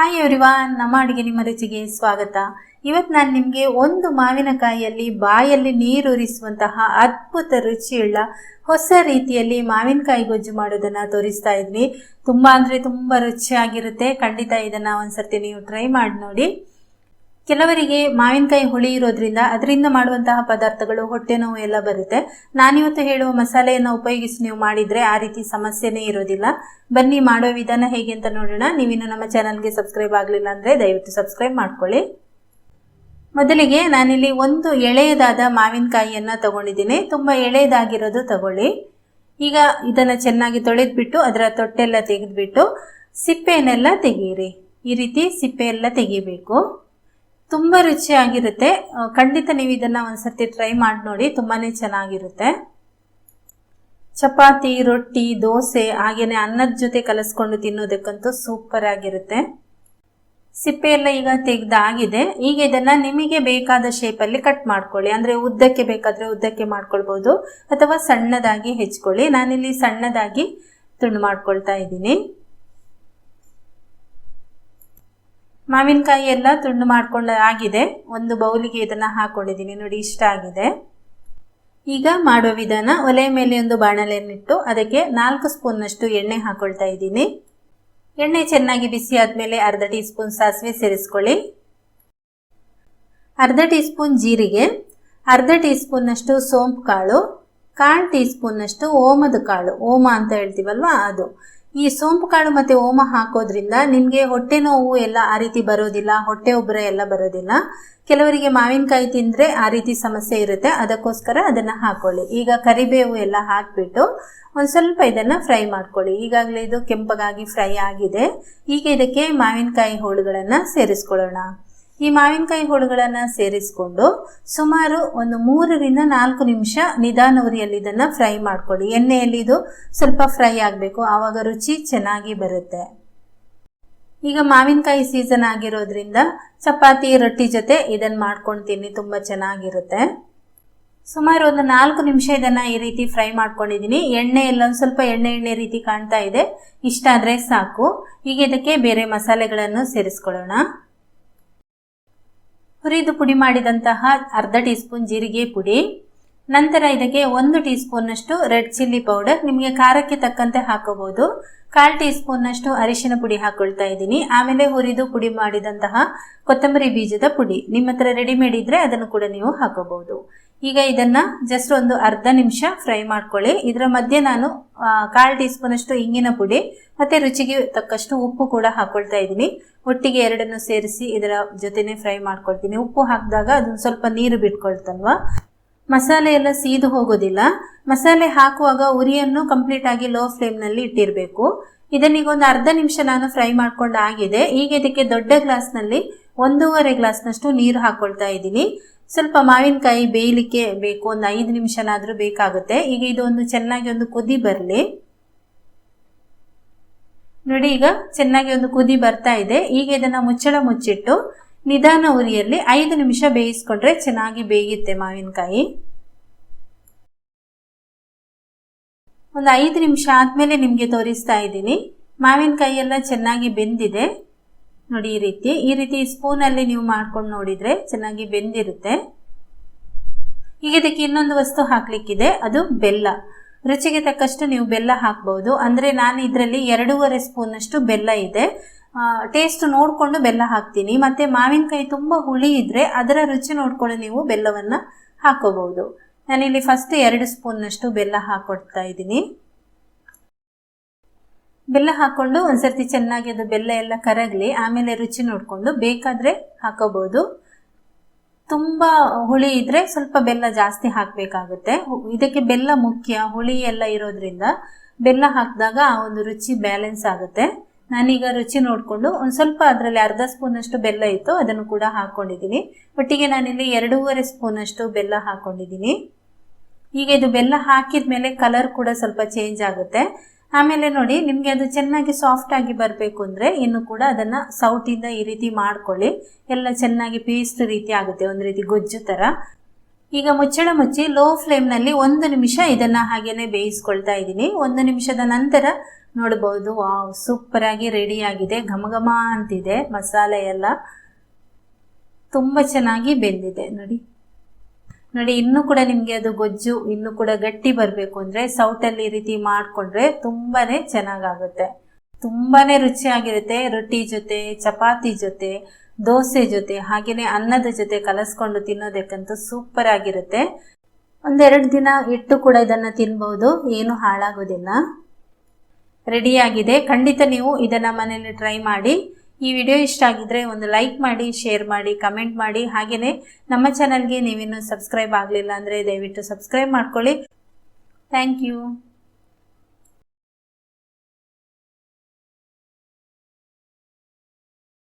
Hi everyone, ನಮ್ಮ ಅಡುಗೆ ನಿಮ್ಮ ರುಚಿಗೆ ಸ್ವಾಗತ. ಇವತ್ತು ನಾನು ನಿಮಗೆ ಒಂದು ಮಾವಿನಕಾಯಿಯಲ್ಲಿ ಬಾಯಲ್ಲಿ ನೀರುರಿಸುವಂತಹ ಅದ್ಭುತ ರುಚಿಯುಳ್ಳ ಹೊಸ ರೀತಿಯಲ್ಲಿ ಮಾವಿನಕಾಯಿ ಗೊಜ್ಜು ಮಾಡೋದನ್ನ ತೋರಿಸ್ತಾ ಇದ್ವಿ ತುಂಬ ಅಂದರೆ ತುಂಬ ರುಚಿಯಾಗಿರುತ್ತೆ. ಖಂಡಿತ ಇದನ್ನು ಒಂದ್ಸರ್ತಿ ನೀವು ಟ್ರೈ ಮಾಡಿ ನೋಡಿ. ಕೆಲವರಿಗೆ ಮಾವಿನಕಾಯಿ ಹುಳಿ ಇರೋದ್ರಿಂದ ಅದರಿಂದ ಮಾಡುವಂತಹ ಪದಾರ್ಥಗಳು, ಹೊಟ್ಟೆ ನೋವು ಎಲ್ಲ ಬರುತ್ತೆ. ನಾನಿವತ್ತು ಹೇಳುವ ಮಸಾಲೆಯನ್ನು ಉಪಯೋಗಿಸಿ ನೀವು ಮಾಡಿದರೆ ಆ ರೀತಿ ಸಮಸ್ಯೆನೇ ಇರೋದಿಲ್ಲ. ಬನ್ನಿ ಮಾಡೋ ವಿಧಾನ ಹೇಗೆ ಅಂತ ನೋಡೋಣ. ನೀವಿನ್ನು ನಮ್ಮ ಚಾನಲ್ಗೆ ಸಬ್ಸ್ಕ್ರೈಬ್ ಆಗಲಿಲ್ಲ ಅಂದರೆ ದಯವಿಟ್ಟು ಸಬ್ಸ್ಕ್ರೈಬ್ ಮಾಡ್ಕೊಳ್ಳಿ. ಮೊದಲಿಗೆ ನಾನಿಲ್ಲಿ ಒಂದು ಎಳೆಯದಾದ ಮಾವಿನಕಾಯಿಯನ್ನು ತಗೊಂಡಿದ್ದೀನಿ. ತುಂಬ ಎಳೆಯದಾಗಿರೋದು ತಗೊಳ್ಳಿ. ಈಗ ಇದನ್ನು ಚೆನ್ನಾಗಿ ತೊಳೆದ್ಬಿಟ್ಟು ಅದರ ತೊಟ್ಟೆಲ್ಲ ತೆಗೆದ್ಬಿಟ್ಟು ಸಿಪ್ಪೆಯನ್ನೆಲ್ಲ ತೆಗೀರಿ. ಈ ರೀತಿ ಸಿಪ್ಪೆ ಎಲ್ಲ ತೆಗಿಬೇಕು. ತುಂಬ ರುಚಿಯಾಗಿರುತ್ತೆ. ಖಂಡಿತ ನೀವು ಇದನ್ನು ಒಂದ್ಸರ್ತಿ ಟ್ರೈ ಮಾಡಿ ನೋಡಿ ತುಂಬಾ ಚೆನ್ನಾಗಿರುತ್ತೆ. ಚಪಾತಿ, ರೊಟ್ಟಿ, ದೋಸೆ ಹಾಗೆಯೇ ಅನ್ನದ ಜೊತೆ ಕಲಸ್ಕೊಂಡು ತಿನ್ನೋದಕ್ಕಂತೂ ಸೂಪರ್ ಆಗಿರುತ್ತೆ. ಸಿಪ್ಪೆ ಎಲ್ಲ ಈಗ ತೆಗ್ದಾಗಿದೆ ಈಗ ಇದನ್ನ ನಿಮಗೆ ಬೇಕಾದ ಶೇಪಲ್ಲಿ ಕಟ್ ಮಾಡ್ಕೊಳ್ಳಿ. ಅಂದ್ರೆ ಉದ್ದಕ್ಕೆ ಬೇಕಾದ್ರೆ ಉದ್ದಕ್ಕೆ ಮಾಡ್ಕೊಳ್ಬಹುದು ಅಥವಾ ಸಣ್ಣದಾಗಿ ಹೆಚ್ಕೊಳ್ಳಿ. ನಾನಿಲ್ಲಿ ಸಣ್ಣದಾಗಿ ತುಂಡು ಮಾಡ್ಕೊಳ್ತಾ ಇದ್ದೀನಿ. ಮಾವಿನಕಾಯಿ ಎಲ್ಲ ತುಂಡು ಮಾಡ್ಕೊಂಡು ಆಗಿದೆ. ಒಂದು ಬೌಲಿಗೆ ಇದನ್ನ ಹಾಕೊಂಡಿದ್ದೀನಿ. ನೋಡಿ, ಇಷ್ಟ ಆಗಿದೆ. ಈಗ ಮಾಡೋ ವಿಧಾನ ಒಲೆ ಮೇಲೆ ಒಂದು ಬಾಣಲೆಯನ್ನಿಟ್ಟು ಅದಕ್ಕೆ ನಾಲ್ಕು ಸ್ಪೂನ್ನಷ್ಟು ಎಣ್ಣೆ ಹಾಕೊಳ್ತಾ ಇದ್ದೀನಿ. ಎಣ್ಣೆ ಚೆನ್ನಾಗಿ ಬಿಸಿ ಆದಮೇಲೆ ಅರ್ಧ ಟೀ ಸ್ಪೂನ್ ಸಾಸಿವೆ ಸೇರಿಸ್ಕೊಳ್ಳಿ. ಅರ್ಧ ಟೀ ಸ್ಪೂನ್ ಜೀರಿಗೆ, ಅರ್ಧ ಟೀ ಸ್ಪೂನ್ನಷ್ಟು ಸೋಂಪು ಕಾಳು, ಕಾಲು ಟೀ ಸ್ಪೂನ್ನಷ್ಟು ಓಮದ ಕಾಳು. ಓಮ ಅಂತ ಹೇಳ್ತೀವಲ್ವಾ ಅದು. ಈ ಸೋಂಪು ಕಾಳು ಮತ್ತು ಓಮ ಹಾಕೋದ್ರಿಂದ ನಿಮಗೆ ಹೊಟ್ಟೆ ನೋವು ಎಲ್ಲ ಆ ರೀತಿ ಬರೋದಿಲ್ಲ, ಹೊಟ್ಟೆ ಉಬ್ಬರ ಎಲ್ಲ ಬರೋದಿಲ್ಲ. ಕೆಲವರಿಗೆ ಮಾವಿನಕಾಯಿ ತಿಂದರೆ ಆ ರೀತಿ ಸಮಸ್ಯೆ ಇರುತ್ತೆ, ಅದಕ್ಕೋಸ್ಕರ ಅದನ್ನು ಹಾಕೊಳ್ಳಿ. ಈಗ ಕರಿಬೇವು ಎಲ್ಲ ಹಾಕಿಬಿಟ್ಟು ಒಂದು ಸ್ವಲ್ಪ ಇದನ್ನು ಫ್ರೈ ಮಾಡ್ಕೊಳ್ಳಿ. ಈಗಾಗಲೇ ಇದು ಕೆಂಪಗಾಗಿ ಫ್ರೈ ಆಗಿದೆ. ಈಗ ಇದಕ್ಕೆ ಮಾವಿನಕಾಯಿ ಹೋಳುಗಳನ್ನು ಸೇರಿಸ್ಕೊಳ್ಳೋಣ. ಈ ಮಾವಿನಕಾಯಿ ಹೋಳುಗಳನ್ನು ಸೇರಿಸ್ಕೊಂಡು ಸುಮಾರು ಒಂದು ಮೂರರಿಂದ ನಾಲ್ಕು ನಿಮಿಷ ನಿಧಾನ ಉರಿಯಲ್ಲಿ ಇದನ್ನು ಫ್ರೈ ಮಾಡ್ಕೊಳ್ಳಿ. ಎಣ್ಣೆಯಲ್ಲಿ ಇದು ಸ್ವಲ್ಪ ಫ್ರೈ ಆಗಬೇಕು. ಆವಾಗ ರುಚಿ ಚೆನ್ನಾಗಿ ಬರುತ್ತೆ. ಈಗ ಮಾವಿನಕಾಯಿ ಸೀಸನ್ ಆಗಿರೋದ್ರಿಂದ ಚಪಾತಿ, ರೊಟ್ಟಿ ಜೊತೆ ಇದನ್ನು ಮಾಡ್ಕೊಂಡು ತಿನ್ನಿ ತುಂಬ ಚೆನ್ನಾಗಿರುತ್ತೆ. ಸುಮಾರು ಒಂದು ನಾಲ್ಕು ನಿಮಿಷ ಇದನ್ನು ಈ ರೀತಿ ಫ್ರೈ ಮಾಡ್ಕೊಂಡಿದ್ದೀನಿ. ಎಣ್ಣೆ ಎಲ್ಲ ಒಂದು ಸ್ವಲ್ಪ ಎಣ್ಣೆ ಎಣ್ಣೆ ರೀತಿ ಕಾಣ್ತಾ ಇದೆ. ಇಷ್ಟ ಆದರೆ ಸಾಕು. ಈಗ ಇದಕ್ಕೆ ಬೇರೆ ಮಸಾಲೆಗಳನ್ನು ಸೇರಿಸ್ಕೊಳ್ಳೋಣ. ಹುರಿದು ಪುಡಿ ಮಾಡಿದಂತಹ ಅರ್ಧ ಟೀ ಸ್ಪೂನ್ ಜೀರಿಗೆ ಪುಡಿ ನಂತರ ಇದಕ್ಕೆ ಒಂದು ಟೀ ಸ್ಪೂನ್ನಷ್ಟು ರೆಡ್ ಚಿಲ್ಲಿ ಪೌಡರ್ ನಿಮಗೆ ಖಾರಕ್ಕೆ ತಕ್ಕಂತೆ ಹಾಕೋಬಹುದು ಕಾಲ್ ಟೀ ಸ್ಪೂನ್ನಷ್ಟು ಅರಿಶಿನ ಪುಡಿ ಹಾಕೊಳ್ತಾ ಇದ್ದೀನಿ. ಆಮೇಲೆ ಹುರಿದು ಪುಡಿ ಮಾಡಿದಂತಹ ಕೊತ್ತಂಬರಿ ಬೀಜದ ಪುಡಿ. ನಿಮ್ಮ ಹತ್ರ ರೆಡಿಮೇಡ್ ಇದ್ರೆ ಅದನ್ನು ಕೂಡ ನೀವು ಹಾಕೋಬಹುದು ಈಗ ಇದನ್ನ ಜಸ್ಟ್ ಒಂದು ಅರ್ಧ ನಿಮಿಷ ಫ್ರೈ ಮಾಡ್ಕೊಳ್ಳಿ. ಇದರ ಮಧ್ಯೆ ನಾನು ಕಾಲ್ ಟೀ ಸ್ಪೂನಷ್ಟು ಇಂಗಿನ ಪುಡಿ ಮತ್ತೆ ರುಚಿಗೆ ತಕ್ಕಷ್ಟು ಉಪ್ಪು ಕೂಡ ಹಾಕೊಳ್ತಾ ಇದ್ದೀನಿ. ಒಟ್ಟಿಗೆ ಎರಡನ್ನು ಸೇರಿಸಿ ಇದರ ಜೊತೆನೆ ಫ್ರೈ ಮಾಡ್ಕೊಳ್ತೀನಿ. ಉಪ್ಪು ಹಾಕಿದಾಗ ಅದೊಂದು ಸ್ವಲ್ಪ ನೀರು ಬಿಟ್ಕೊಳ್ತಲ್ವಾ? ಮಸಾಲೆ ಎಲ್ಲ ಸೀದು ಹೋಗೋದಿಲ್ಲ. ಮಸಾಲೆ ಹಾಕುವಾಗ ಉರಿಯನ್ನು ಕಂಪ್ಲೀಟ್ ಆಗಿ ಲೋ ಫ್ಲೇಮ್ನಲ್ಲಿ ಇಟ್ಟಿರಬೇಕು. ಇದನ್ನೀಗ ಒಂದು ಅರ್ಧ ನಿಮಿಷ ನಾನು ಫ್ರೈ ಮಾಡ್ಕೊಂಡು ಆಗಿದೆ. ಈಗ ಇದಕ್ಕೆ ದೊಡ್ಡ ಗ್ಲಾಸ್ನಲ್ಲಿ ಒಂದೂವರೆ ಗ್ಲಾಸ್ನಷ್ಟು ನೀರು ಹಾಕೊಳ್ತಾ ಇದ್ದೀನಿ. ಸ್ವಲ್ಪ ಮಾವಿನಕಾಯಿ ಬೇಯಲಿಕ್ಕೆ ಬೇಕು. ಒಂದು ಐದು ನಿಮಿಷನಾದರೂ ಬೇಕಾಗುತ್ತೆ. ಈಗ ಇದು ಒಂದು ಚೆನ್ನಾಗಿ ಒಂದು ಕುದಿ ಬರಲಿ. ನೋಡಿ ಈಗ ಚೆನ್ನಾಗಿ ಒಂದು ಕುದಿ ಬರ್ತಾ ಇದೆ. ಈಗ ಇದನ್ನ ಮುಚ್ಚಳ ಮುಚ್ಚಿಟ್ಟು ನಿಧಾನ ಉರಿಯಲ್ಲಿ ಐದು ನಿಮಿಷ ಬೇಯಿಸ್ಕೊಂಡ್ರೆ ಚೆನ್ನಾಗಿ ಬೇಯುತ್ತೆ ಮಾವಿನಕಾಯಿ. ಒಂದು ಐದು ನಿಮಿಷ ಆದ್ಮೇಲೆ ನಿಮಗೆ ತೋರಿಸ್ತಾ ಇದ್ದೀನಿ. ಮಾವಿನಕಾಯಿ ಎಲ್ಲ ಚೆನ್ನಾಗಿ ಬೆಂದಿದೆ. ನೋಡಿ ಈ ರೀತಿ. ಈ ರೀತಿ ಸ್ಪೂನಲ್ಲಿ ನೀವು ಮಾಡ್ಕೊಂಡು ನೋಡಿದ್ರೆ ಚೆನ್ನಾಗಿ ಬೆಂದಿರುತ್ತೆ. ಈಗ ಇದಕ್ಕೆ ಇನ್ನೊಂದು ವಸ್ತು ಹಾಕ್ಲಿಕ್ಕಿದೆ. ಅದು ಬೆಲ್ಲ. ರುಚಿಗೆ ತಕ್ಕಷ್ಟು ನೀವು ಬೆಲ್ಲ ಹಾಕ್ಬಹುದು ಅಂದ್ರೆ ನಾನು ಇದರಲ್ಲಿ ಎರಡೂವರೆ ಸ್ಪೂನಷ್ಟು ಬೆಲ್ಲ ಇದೆ. ಟೇಸ್ಟ್ ನೋಡಿಕೊಂಡು ಬೆಲ್ಲ ಹಾಕ್ತೀನಿ. ಮತ್ತೆ ಮಾವಿನಕಾಯಿ ತುಂಬ ಹುಳಿ ಇದ್ರೆ ಅದರ ರುಚಿ ನೋಡಿಕೊಂಡು ನೀವು ಬೆಲ್ಲವನ್ನು ಹಾಕೋಬಹುದು. ನಾನಿಲ್ಲಿ ಫಸ್ಟ್ ಎರಡು ಸ್ಪೂನ್ನಷ್ಟು ಬೆಲ್ಲ ಹಾಕೊಡ್ತಾ ಇದ್ದೀನಿ. ಬೆಲ್ಲ ಹಾಕ್ಕೊಂಡು ಒಂದ್ಸರ್ತಿ ಚೆನ್ನಾಗಿ ಅದು ಬೆಲ್ಲ ಎಲ್ಲ ಕರಗಲಿ, ಆಮೇಲೆ ರುಚಿ ನೋಡಿಕೊಂಡು ಬೇಕಾದರೆ ಹಾಕೋಬಹುದು. ತುಂಬ ಹುಳಿ ಇದ್ರೆ ಸ್ವಲ್ಪ ಬೆಲ್ಲ ಜಾಸ್ತಿ ಹಾಕಬೇಕಾಗುತ್ತೆ. ಇದಕ್ಕೆ ಬೆಲ್ಲ ಮುಖ್ಯ, ಹುಳಿ ಎಲ್ಲ ಇರೋದ್ರಿಂದ ಬೆಲ್ಲ ಹಾಕಿದಾಗ ಆ ಒಂದು ರುಚಿ ಬ್ಯಾಲೆನ್ಸ್ ಆಗುತ್ತೆ. ನಾನೀಗ ರುಚಿ ನೋಡಿಕೊಂಡು ಒಂದು ಸ್ವಲ್ಪ ಅದರಲ್ಲಿ ಅರ್ಧ ಸ್ಪೂನಷ್ಟು ಬೆಲ್ಲ ಇತ್ತು, ಅದನ್ನು ಕೂಡ ಹಾಕ್ಕೊಂಡಿದ್ದೀನಿ ಒಟ್ಟಿಗೆ ನಾನಿಲ್ಲಿ ಎರಡೂವರೆ ಸ್ಪೂನಷ್ಟು ಬೆಲ್ಲ ಹಾಕ್ಕೊಂಡಿದ್ದೀನಿ ಈಗ ಇದು ಬೆಲ್ಲ ಹಾಕಿದ ಮೇಲೆ ಕಲರ್ ಕೂಡ ಸ್ವಲ್ಪ ಚೇಂಜ್ ಆಗುತ್ತೆ. ಆಮೇಲೆ ನೋಡಿ, ನಿಮಗೆ ಅದು ಚೆನ್ನಾಗಿ ಸಾಫ್ಟ್ ಆಗಿ ಬರಬೇಕು ಅಂದರೆ ಇನ್ನು ಕೂಡ ಅದನ್ನು ಸೌಟಿಂದ ಈ ರೀತಿ ಮಾಡ್ಕೊಳ್ಳಿ. ಎಲ್ಲ ಚೆನ್ನಾಗಿ ಪೇಸ್ಟ್ ರೀತಿ ಆಗುತ್ತೆ, ಒಂದು ರೀತಿ ಗೊಜ್ಜು ಥರ ಈಗ ಮುಚ್ಚಳ ಮುಚ್ಚಿ ಲೋ ಫ್ಲೇಮ್ನಲ್ಲಿ ಒಂದು ನಿಮಿಷ ಇದನ್ನ ಹಾಗೇನೆ ಬೇಯಿಸ್ಕೊಳ್ತಾ ಇದ್ದೀನಿ. ಒಂದು ನಿಮಿಷದ ನಂತರ ನೋಡ್ಬೋದು, ವಾವ್ ರೆಡಿ ರೆಡಿಯಾಗಿದೆ ಘಮ ಘಮ ಅಂತಿದೆ, ಮಸಾಲೆ ಎಲ್ಲ ತುಂಬ ಚೆನ್ನಾಗಿ ಬೆಂದಿದೆ. ನೋಡಿ. ನೋಡಿ, ಇನ್ನು ಕೂಡ ನಿಮಗೆ ಅದು ಗೊಜ್ಜು, ಇನ್ನು ಕೂಡ ಗಟ್ಟಿ ಬರಬೇಕು ಅಂದರೆ ಸೌಟಲ್ಲಿ ಈ ರೀತಿ ಮಾಡಿಕೊಂಡ್ರೆ ತುಂಬಾ ಚೆನ್ನಾಗಾಗುತ್ತೆ. ತುಂಬಾ ರುಚಿಯಾಗಿರುತ್ತೆ. ರೊಟ್ಟಿ ಜೊತೆ, ಚಪಾತಿ ಜೊತೆ ದೋಸೆ ಜೊತೆ ಹಾಗೆಯೇ ಅನ್ನದ ಜೊತೆ ಕಲಸ್ಕೊಂಡು ತಿನ್ನೋದಕ್ಕಂತೂ ಸೂಪರ್ ಆಗಿರುತ್ತೆ. ಒಂದೆರಡು ದಿನ ಇಟ್ಟು ಕೂಡ ಇದನ್ನು ತಿನ್ಬೋದು, ಏನು ಹಾಳಾಗೋದಿಲ್ಲ. ರೆಡಿಯಾಗಿದೆ ಖಂಡಿತ ನೀವು ಇದನ್ನು ಮನೆಯಲ್ಲಿ ಟ್ರೈ ಮಾಡಿ. ಈ ವಿಡಿಯೋ ಇಷ್ಟ ಆಗಿದ್ರೆ ಒಂದು ಲೈಕ್ ಮಾಡಿ ಶೇರ್ ಮಾಡಿ ಕಮೆಂಟ್ ಮಾಡಿ. ಹಾಗೆಯೇ ನಮ್ಮ ಚಾನಲ್ಗೆ ನೀವಿನ್ನೂ ಸಬ್ಸ್ಕ್ರೈಬ್ ಆಗಲಿಲ್ಲ ಅಂದರೆ ದಯವಿಟ್ಟು ಸಬ್ಸ್ಕ್ರೈಬ್ ಮಾಡ್ಕೊಳ್ಳಿ. Thank you